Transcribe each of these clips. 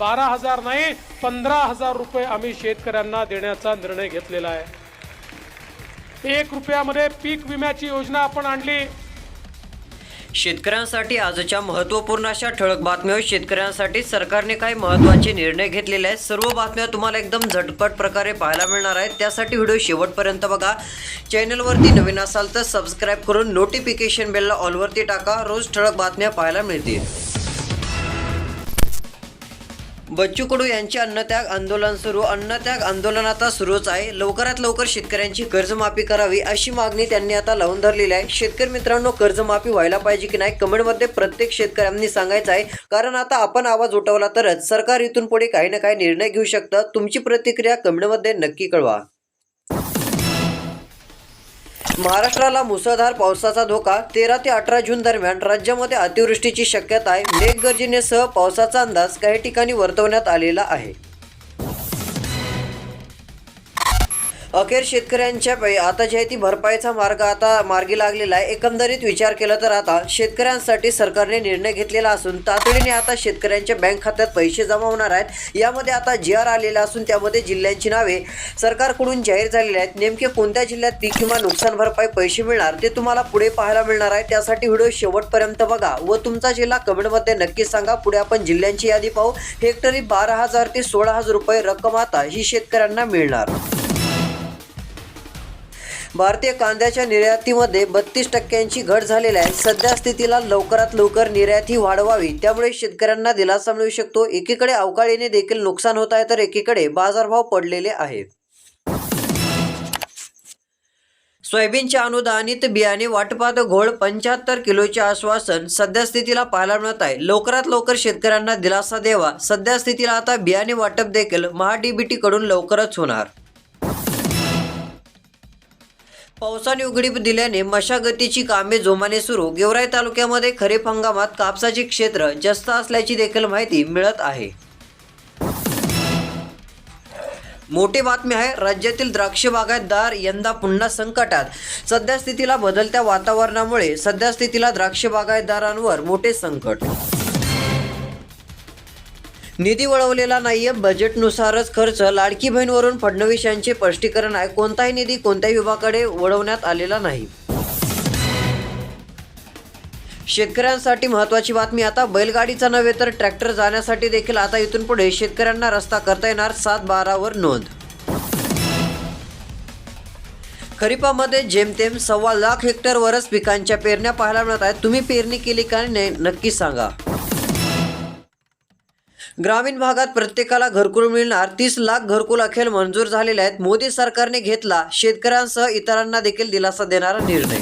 बारा हजार नाही पंधरा हजार रुपये आम्ही शेतकऱ्यांना देण्याचा निर्णय घेतलेला आहे. एक रुपयामध्ये पीक विम्याची योजना आपण आणली. शेतकऱ्यांसाठी आजच्या महत्त्वपूर्ण अशा ठळक बातम्या शेतकऱ्यांसाठी सरकारने काही महत्त्वाचे निर्णय घेतलेले आहेत. सर्व बातम्या तुम्हाला एकदम झटपट प्रकारे पाहायला मिळणार आहेत. त्यासाठी व्हिडिओ शेवटपर्यंत बघा. चॅनलवरती नवीन असाल तर सबस्क्राईब करून नोटिफिकेशन बेलला ऑलवरती टाका. रोज ठळक बातम्या पाहायला मिळतील. बच्चू कडू यांचे अन्नत्याग आंदोलन सुरू. अन्नत्याग आंदोलन आता सुरूच आहे. लवकरात लवकर शेतकऱ्यांची कर्जमाफी करावी अशी मागणी त्यांनी आता लावून धरलेली आहे. शेतकरी मित्रांनो कर्जमाफी व्हायला पाहिजे की नाही? कमेंटमध्ये प्रत्येक शेतकऱ्यांनी सांगायचं आहे. कारण आता आपण आवाज उठवला तरच सरकार इथून पुढे काही ना काही निर्णय घेऊ शकतं. तुमची प्रतिक्रिया कमेंटमध्ये नक्की कळवा. महाराष्ट्राला मुसळधार पावसाचा धोका तेरा ते अठरा जून दरम्यान राज्यामध्ये अतिवृष्टीची शक्यता आहे. मेघगर्जनेसह पावसाचा अंदाज काही ठिकाणी वर्तवण्यात आलेला आहे. अखेर शेतकऱ्यांच्या आता जे आहे ती भरपाईचा मार्ग आता मार्गी लागलेला आहे. एकंदरीत विचार केला तर आता शेतकऱ्यांसाठी सरकारने निर्णय घेतलेला असून तातडीने आता शेतकऱ्यांच्या बँक खात्यात पैसे जमा होणार आहेत. यामध्ये आता जी आर आलेला असून त्यामध्ये जिल्ह्यांची नावे सरकारकडून जाहीर झालेली आहेत. नेमके कोणत्या जिल्ह्यात पीक किंवा नुकसान भरपाई पैसे मिळणार ते तुम्हाला पुढे पाहायला मिळणार आहे. त्यासाठी व्हिडिओ शेवटपर्यंत बघा व तुमचा जिल्हा कमेंटमध्ये नक्की सांगा. पुढे आपण जिल्ह्यांची यादी पाहू. हेक्टरी बारा हजार ते सोळा हजार रुपये रक्कम आता ही शेतकऱ्यांना मिळणार. भारतीय कांद्याच्या निर्यातीमध्ये बत्तीस टक्क्यांची घट झालेली आहे. सध्या स्थितीला लवकरात लवकर निर्यात ही वाढवावी. त्यामुळे शेतकऱ्यांना दिलासा मिळू शकतो. एकीकडे अवकाळीने देखील नुकसान होत आहे तर एकीकडे बाजारभाव पडलेले आहेत. सोयाबीनच्या अनुदानित बियाणे वाटपात घोळ. पंच्याहत्तर किलोचे आश्वासन सध्या स्थितीला पाहायला मिळत आहे. लवकरात लवकर शेतकऱ्यांना दिलासा द्यावा. सध्या स्थितीला आता बियाणे वाटप देखील महाडीबीटीकडून लवकरच होणार. पावसाने उघडीप दिल्याने मशागतीची कामे जोमाने सुरू. गेवराई तालुक्यामध्ये खरीप हंगामात कापसाचे क्षेत्र जास्त असल्याची देखील माहिती मिळत आहे. मोठी बातमी आहे राज्यातील द्राक्ष बागायतदार यंदा पुन्हा संकटात. सध्या स्थितीला बदलत्या वातावरणामुळे सध्या स्थितीला द्राक्ष बागायतदारांवर मोठे संकट. निधी वळवलेला नाहीये बजेटनुसारच खर्च. लाडकी बहीणवरून फडणवीस यांचे स्पष्टीकरण आहे. कोणताही निधी कोणत्याही विभागाकडे वळवण्यात आलेला नाही. शेतकऱ्यांसाठी महत्त्वाची बातमी आता. बैलगाडीचा नव्हे तर ट्रॅक्टर जाण्यासाठी देखील आता इथून पुढे शेतकऱ्यांना रस्ता करता येणार. सात बारावर नोंद. खरीपामध्ये जेमतेम सव्वा लाख हेक्टरवरच पिकांच्या पेरण्या पाहायला मिळत आहेत. तुम्ही पेरणी केली का नाही नक्की सांगा. ग्रामीण भागात प्रत्येकाला घरकुल मिळणार. तीस लाख घरकुल अखेर मंजूर झालेले आहेत. मोदी सरकारने घेतला. शेतकऱ्यांसह इतरांना देखील दिलासा देणारा निर्णय.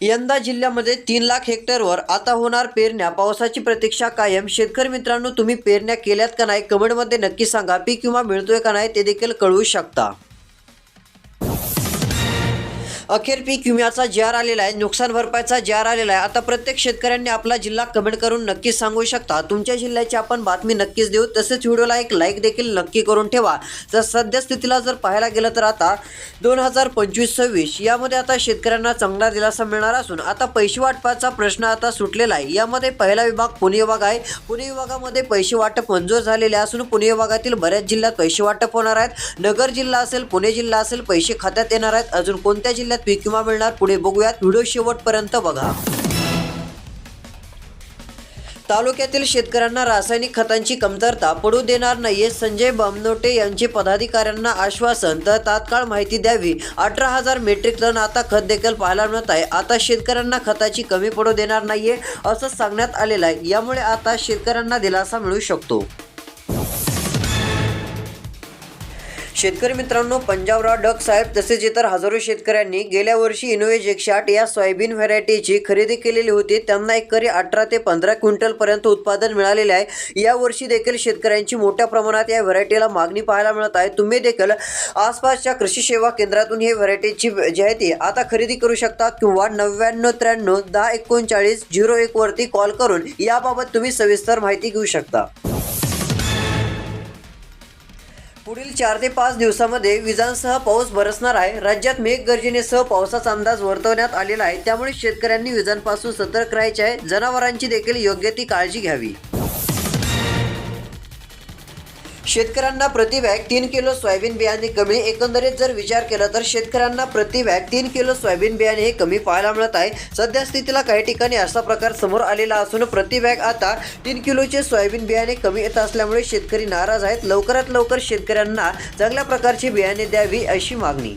यंदा जिल्ह्यामध्ये तीन लाख हेक्टरवर आता होणार पेरण्या. पावसाची प्रतीक्षा कायम. शेतकरी मित्रांनो तुम्ही पेरण्या केल्यात का नाही? कमेंटमध्ये नक्की सांगा. पीक किंवा मिळतोय का नाही? ते देखील कळवू शकता. अखेर पीक विम्याचा जार आलेला आहे नुकसान भरपाईचा जार आलेला आहे. आता प्रत्येक शेतकऱ्यांनी आपला जिल्हा कमेंट करून नक्कीच सांगू शकता. तुमच्या जिल्ह्याची आपण बातमी नक्कीच देऊ. तसेच व्हिडिओला एक लाईक देखील नक्की करून ठेवा. तर सध्या स्थितीला जर पाहायला गेलं तर आता दोन हजार पंचवीस सव्वीस यामध्ये आता शेतकऱ्यांना चांगला दिलासा मिळणार असून आता पैसे वाटपाचा प्रश्न आता सुटलेला आहे. यामध्ये पहिला विभाग पुणे विभाग आहे. पुणे विभागामध्ये पैसे वाटप मंजूर झालेले असून पुणे विभागातील बऱ्याच जिल्ह्यात पैसे वाटप होणार आहेत. नगर जिल्हा असेल पुणे जिल्हा असेल पैसे खात्यात येणार आहेत. अजून कोणत्या जिल्ह्यात पीक विमा मिळणार. पुढे बघूयात व्हिडिओ शेवटपर्यंत बघा. तालुक्यातील शेतकऱ्यांना रासायनिक खतांची कमतरता पडू देणार नाहीये. संजय बामनोटे यांचे पदाधिकाऱ्यांना आश्वासन तर तात्काळ माहिती द्यावी. अठरा हजार मेट्रिक टन आता खत देखील पाहायला मिळत आहे. आता शेतकऱ्यांना खताची कमी पडू देणार नाहीये असं सांगण्यात आलेलं आहे. यामुळे आता शेतकऱ्यांना दिलासा मिळू शकतो. शेतकरी मित्रांनो पंजाबराव डक साहेब तसेच इतर हजारो शेतकऱ्यांनी गेल्या वर्षी इनोवेज एकशे आठ या सोयाबीन व्हरायटीची खरेदी केलेली होती. त्यांना एकरी अठरा ते पंधरा क्विंटल पर्यंत उत्पादन मिळालेले आहे. या वर्षी देखील शेतकऱ्यांची मोठ्या प्रमाणात या व्हरायटीला मागणी पाहायला मिळत आहे. तुम्ही देखील आसपासच्या कृषी सेवा केंद्रातून हे व्हरायटीची जी आहे ती आता खरेदी करू शकता किंवा नव्याण्णव त्र्याण्णव दहा एकोणचाळीस झिरो एक वरती कॉल करून याबाबत तुम्ही सविस्तर माहिती घेऊ शकता. पुढील चार ते पाच दिवसामध्ये विजांसह पाऊस बरसणार आहे. राज्यात मेघगर्जनेसह पावसाचा अंदाज वर्तवण्यात आलेला आहे. त्यामुळे शेतकऱ्यांनी विजांपासून सतर्क राहायचे आहे. जनावरांची देखील योग्य ती काळजी घ्यावी. शेतकऱ्यांना प्रति बॅग तीन किलो सोयाबीन बियाणे कमी. एकंदरीत जर विचार केला तर शेतकऱ्यांना प्रति बॅग तीन किलो सोयाबीन बियाणे हे कमी पाहायला मिळत आहे. सध्या स्थितीला काही ठिकाणी असा प्रकार समोर आलेला असून प्रति बॅग आता तीन किलोचे सोयाबीन बियाणे कमी येत असल्यामुळे शेतकरी नाराज आहेत. लवकरात लवकर शेतकऱ्यांना चांगल्या प्रकारची बियाणे द्यावी अशी मागणी.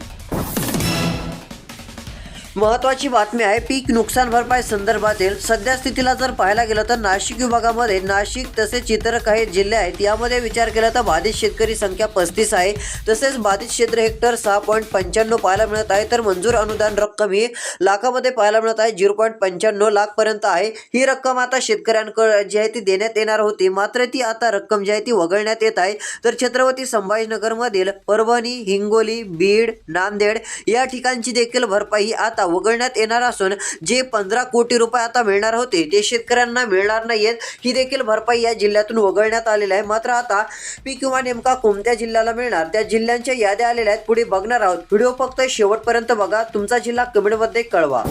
महत्वाची बातमी आहे पीक नुकसान भरपाई संदर्भातील सध्या स्थितीला जर पाहायला गेलं तर नाशिक विभागामध्ये नाशिक तसेच इतर काही जिल्हे आहेत यामध्ये विचार केला तर बाधित शेतकरी संख्या पस्तीस आहे. तसेच बाधित क्षेत्र हेक्टर सहा पॉईंट पंच्याण्णव पाहायला मिळत आहे तर मंजूर अनुदान रक्कम ही लाखामध्ये पाहायला मिळत आहे झिरो पॉईंट पंच्याण्णव लाखपर्यंत आहे. ही रक्कम आता शेतकऱ्यांकडे जी आहे ती देण्यात येणार होती मात्र ती आता रक्कम जी आहे ती वगळण्यात येत आहे. तर छत्रपती संभाजीनगरमधील परभणी हिंगोली बीड नांदेड या ठिकाणची देखील भरपाई ही आता वगळण्यात येणार असून जे पंधरा कोटी रुपये आता मिळणार होते ते शेतकऱ्यांना मिळणार नाहीयेत. ही देखील भरपाई या जिल्ह्यातून वगळण्यात आलेली आहे. मात्र आता पीक विमा नेमका कोणत्या जिल्ह्याला मिळणार? त्या जिल्ह्यांच्या याद्या आलेल्या आहेत. पुढे बघणार आहोत. व्हिडिओ फक्त शेवटपर्यंत बघा. तुमचा जिल्हा कमेंटमध्ये कळवा.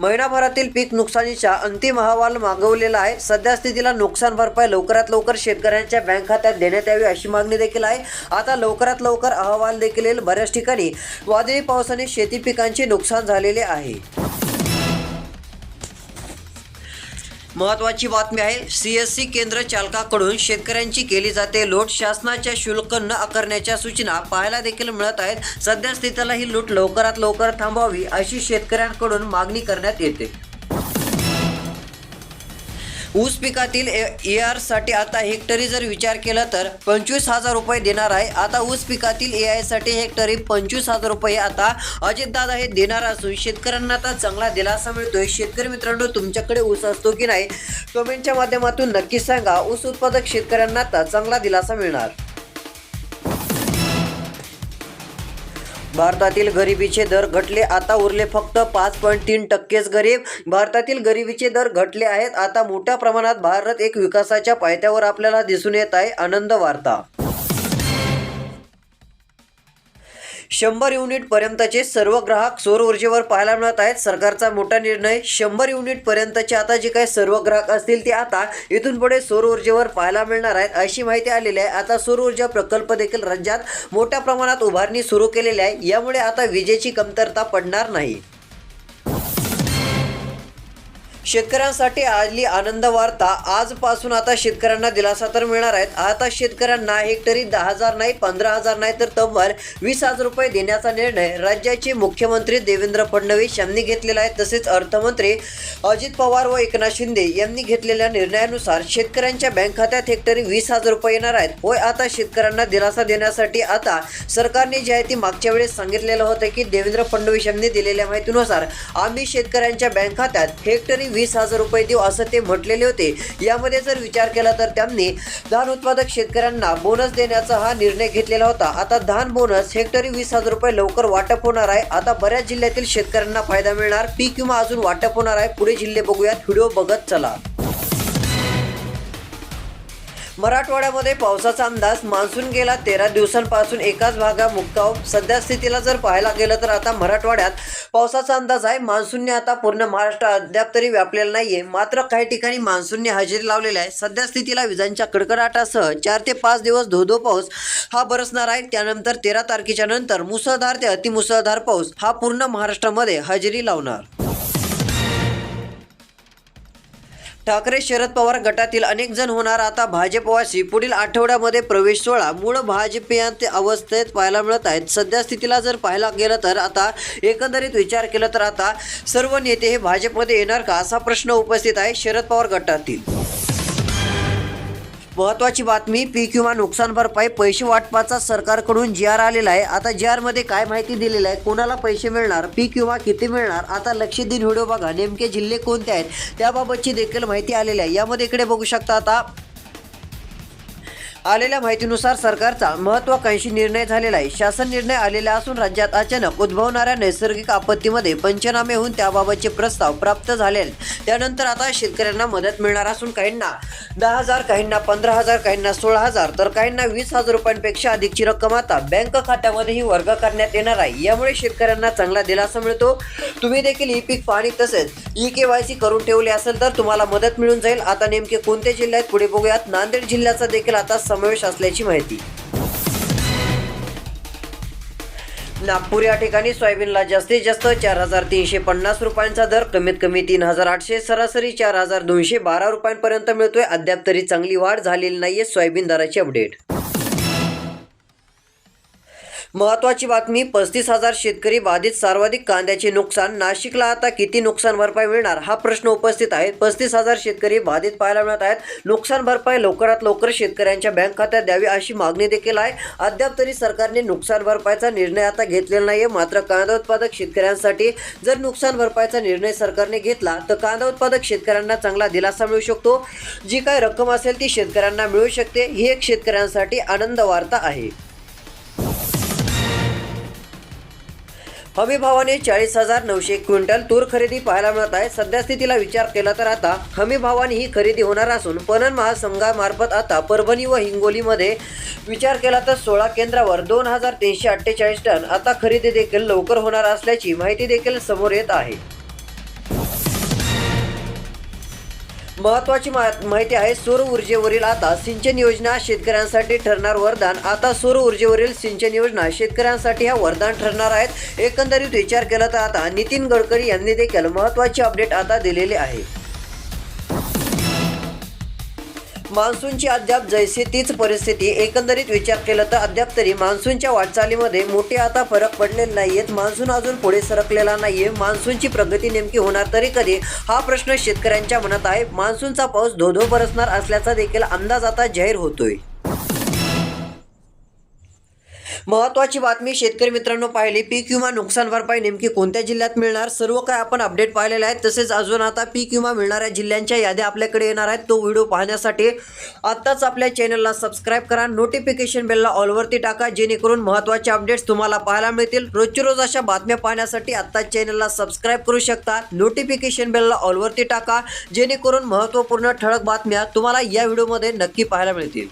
महिनाभरातील पीक नुकसानीचा अंतिम अहवाल मागवलेला आहे. सध्या स्थितीला नुकसान भरपाई लवकरात लवकर शेतकऱ्यांच्या बँक खात्यात देण्यात यावी अशी मागणी देखील आहे. आता लवकरात लवकर अहवाल देखील येईल. बऱ्याच ठिकाणी वादळी पावसाने शेती पिकांचे नुकसान झालेले आहे. महत्वाची बातमी आहे सी एस सी केंद्र चालकाकडून शेतकऱ्यांची केली जाते लूट. शासनाच्या शुल्क न आकारण्याच्या सूचना पाहायला देखील मिळत आहेत. सध्या स्थितीला ही लूट लवकरात लवकर थांबवावी अशी शेतकऱ्यांकडून मागणी करण्यात येते. ऊस पिकातील ए आरसाठी आता हेक्टरी जर विचार केला तर पंचवीस हजार रुपये देणार आहे. आता ऊस पिकातील ए आयसाठी हेक्टरी पंचवीस हजार रुपये आता अजितदादा हे देणार असून शेतकऱ्यांना आता चांगला दिलासा मिळतोय. शेतकरी मित्रांनो तुमच्याकडे ऊस असतो की नाही कमेंटच्या माध्यमातून नक्की सांगा. ऊस उत्पादक शेतकऱ्यांना आता चांगला दिलासा मिळणार. भारतातील गरिबीचे दर घटले आता उरले फक्त पाच पॉईंट तीन टक्केच गरीब. भारतातील गरिबीचे दर घटले आहेत आता मोठ्या प्रमाणात भारत एक विकासाच्या पायथ्यावर आपल्याला दिसून येत आहे. आनंद वार्ता शंभर युनिट पर्यंतचे सर्व ग्राहक सौर ऊर्जेवर पाहायला मिळत आहेत. सरकारचा मोठा निर्णय शंभर युनिट पर्यंतचे आता जे काही सर्व ग्राहक असतील ते आता इथून पुढे सौर ऊर्जेवर पाहायला मिळणार आहेत. अशी माहिती आलेली आहे. आता सौर ऊर्जा प्रकल्प देखील राज्यात मोठ्या प्रमाणात उभारणी सुरू केलेली आहे. यामुळे आता विजेची कमतरता पडणार नाही. शेतकऱ्यांसाठी आजली आनंद वार्ता आजपासून आता शेतकऱ्यांना दिलासा तर मिळणार आहेत. आता शेतकऱ्यांना हेक्टरी दहा हजार नाही पंधरा हजार नाही तर तब्बल वीस हजार रुपये देण्याचा निर्णय राज्याचे मुख्यमंत्री देवेंद्र फडणवीस यांनी घेतलेला आहे. तसेच अर्थमंत्री अजित पवार व एकनाथ शिंदे यांनी घेतलेल्या निर्णयानुसार शेतकऱ्यांच्या बँक खात्यात हेक्टरी वीस हजार रुपये येणार आहेत. होय आता शेतकऱ्यांना दिलासा देण्यासाठी आता सरकारने जी आहे ती मागच्या वेळेस सांगितलेलं होतं की देवेंद्र फडणवीस यांनी दिलेल्या माहितीनुसार आम्ही शेतकऱ्यांच्या बँक खात्यात हेक्टरी वीस हजार रुपये देऊ असं ते म्हटलेले होते. यामध्ये जर विचार केला तर त्यांनी धान उत्पादक शेतकऱ्यांना बोनस देण्याचा हा निर्णय घेतलेला होता. आता धान बोनस हेक्टरी वीस हजार रुपये लवकर वाटप होणार आहे. आता बऱ्याच जिल्ह्यातील शेतकऱ्यांना फायदा मिळणार. पीक विमा अजून वाटप होणार आहे. पुढे जिल्हे बघूयात. व्हिडिओ बघत चला. मराठवाड्यामध्ये पावसाचा अंदाज मान्सून गेला तेरा दिवसांपासून एकाच भागा मुक्काव सध्या स्थितीला जर पाहायला गेलं तर आता मराठवाड्यात पावसाचा अंदाज आहे. मान्सूनने आता पूर्ण महाराष्ट्र अद्याप तरी व्यापलेला नाहीये. मात्र काही ठिकाणी मान्सूनने हजेरी लावलेली आहे. सध्या स्थितीला विजांच्या कडकडाटासह चार ते पाच दिवस धोधो पाऊस हा बरसणार आहे. त्यानंतर तेरा तारखेच्या नंतर मुसळधार ते अतिमुसळधार पाऊस हा पूर्ण महाराष्ट्रामध्ये हजेरी लावणार. ठाकरे शरद पवार गटातील अनेक जण होणार. आता भाजपवासी पुढील आठवड्यामध्ये प्रवेश सोहळा. मूळ भाजपीयांत अवस्थेत पाहायला मिळत आहेत. सध्या स्थितीला जर पाहायला गेलं तर आता एकंदरीत विचार केला तर आता सर्व नेते हे भाजपमध्ये येणार का? असा प्रश्न उपस्थित आहे शरद पवार गटातील. महत्वाची बातमी पीक किंवा नुकसान भरपाई पैसे वाटपाचा सरकारकडून जी आर आलेला आहे. आता जी आरमध्ये काय माहिती दिलेली आहे? कोणाला पैसे मिळणार? पीक किंवा किती मिळणार? आता लक्ष देऊन व्हिडिओ बघा. नेमके जिल्हे कोणते आहेत? त्याबाबतची देखील माहिती आलेली आहे. यामध्ये इकडे बघू शकता आता आलेल्या माहितीनुसार सरकारचा महत्वाकांक्षी निर्णय झालेला आहे. शासन निर्णय आलेला असून राज्यात अचानक उद्भवणाऱ्या नैसर्गिक आपत्तीमध्ये पंचनामे होऊन त्याबाबतचे प्रस्ताव प्राप्त झाले आहेत. त्यानंतर आता शेतकऱ्यांना मदत मिळणार असून काहींना दहा हजार काहींना पंधरा हजार काहींना सोळा हजार तर काहींना वीस हजार रुपयांपेक्षा अधिकची रक्कम आता बँक खात्यामध्येही वर्ग करण्यात येणार आहे. यामुळे शेतकऱ्यांना चांगला दिलासा मिळतो. तुम्ही देखील ई पीक पाणी तसेच ई के वाय सी करून ठेवले असेल तर तुम्हाला मदत मिळून जाईल. आता नेमके कोणते जिल्हे आहेत पुढे बघूयात. नांदेड जिल्ह्याचा देखील आता समावेश असल्याची माहिती. नागपूर या ठिकाणी सोयाबीनला जास्तीत जास्त चार हजार तीनशे पन्नास रुपयांचा दर कमीत कमी तीन हजार आठशे सरासरी चार हजार दोनशे बारा रुपयांपर्यंत मिळतोय. अद्याप तरी चांगली वाढ झालेली नाहीये सोयाबीन दराची अपडेट. महत्वाची बातमी पस्तीस हजार शेतकरी बाधित सर्वाधिक कांद्याचे नुकसान. नाशिकला आता किती नुकसान भरपाई मिळणार? हा प्रश्न उपस्थित आहे. पस्तीस हजार शेतकरी बाधित पाहायला मिळत आहेत. नुकसान भरपाई लवकरात लवकर शेतकऱ्यांच्या बँक खात्यात द्यावी अशी मागणी देखील आहे. अद्याप तरी सरकारने नुकसान भरपाईचा निर्णय आता घेतलेला नाहीये. मात्र कांदा उत्पादक शेतकऱ्यांसाठी जर नुकसान भरपाईचा निर्णय सरकारने घेतला तर कांदा उत्पादक शेतकऱ्यांना चांगला दिलासा मिळू शकतो. जी काय रक्कम असेल ती शेतकऱ्यांना मिळू शकते. ही एक शेतकऱ्यांसाठी आनंद वार्ता आहे. हमी भावाने चाळीस हजार नऊशे क्विंटल तूर खरेदी पाहायला मिळत आहे. सध्या स्थितीला विचार केला तर आता हमी भावाने ही खरेदी होणार असून पणन महासंघामार्फत आता परभणी व हिंगोलीमध्ये विचार केला तर सोळा केंद्रावर दोन हजार तीनशे अठ्ठेचाळीस टन आता खरेदी देखील लवकर होणार असल्याची माहिती देखील समोर येत आहे. महत्वाची मा- माहिती आहे सौर ऊर्जेवरील आता सिंचन योजना शेतकऱ्यांसाठी ठरणार वरदान. आता सौर ऊर्जेवरील सिंचन योजना शेतकऱ्यांसाठी हा वरदान ठरणार आहेत. एकंदरीत विचार केला तर आता नितीन गडकरी यांनी देखील महत्वाची अपडेट आता दिलेली आहे. मान्सूनची अद्याप जैसी तीच परिस्थिती एकंदरीत विचार केला तर अद्याप तरी मान्सूनच्या वाटचालीमध्ये मोठे आता फरक पडलेले नाहीयेत. मान्सून अजून पुढे सरकलेला नाहीये. मान्सूनची प्रगती नेमकी होणार तरी कधी? हा प्रश्न शेतकऱ्यांच्या मनात आहे. मान्सूनचा पाऊस धोधो बरसणार असल्याचा देखील अंदाज आता जाहीर होतोय. महत्वाची बातमी शेतकरी मित्रांनो पाहिली. पीक विमा नुकसान भरपाई नेमकी कोणत्या जिल्ह्यात मिळणार? सर्व काय आपण अपडेट पाहिलेले आहेत. तसेच अजून आता पीक विमा मिळणाऱ्या जिल्ह्यांच्या याद्या आपल्याकडे येणार आहेत. तो व्हिडिओ पाहण्यासाठी आत्ताच आपल्या चॅनलला सबस्क्राईब करा. नोटिफिकेशन बेलला ऑलवरती टाका जेणेकरून महत्त्वाचे अपडेट्स तुम्हाला पाहायला मिळतील. रोजची रोज अशा बातम्या पाहण्यासाठी आत्ताच चॅनलला सबस्क्राईब करू शकता. नोटिफिकेशन बेलला ऑलवरती टाका जेणेकरून महत्त्वपूर्ण ठळक बातम्या तुम्हाला या व्हिडिओमध्ये नक्की पाहायला मिळतील.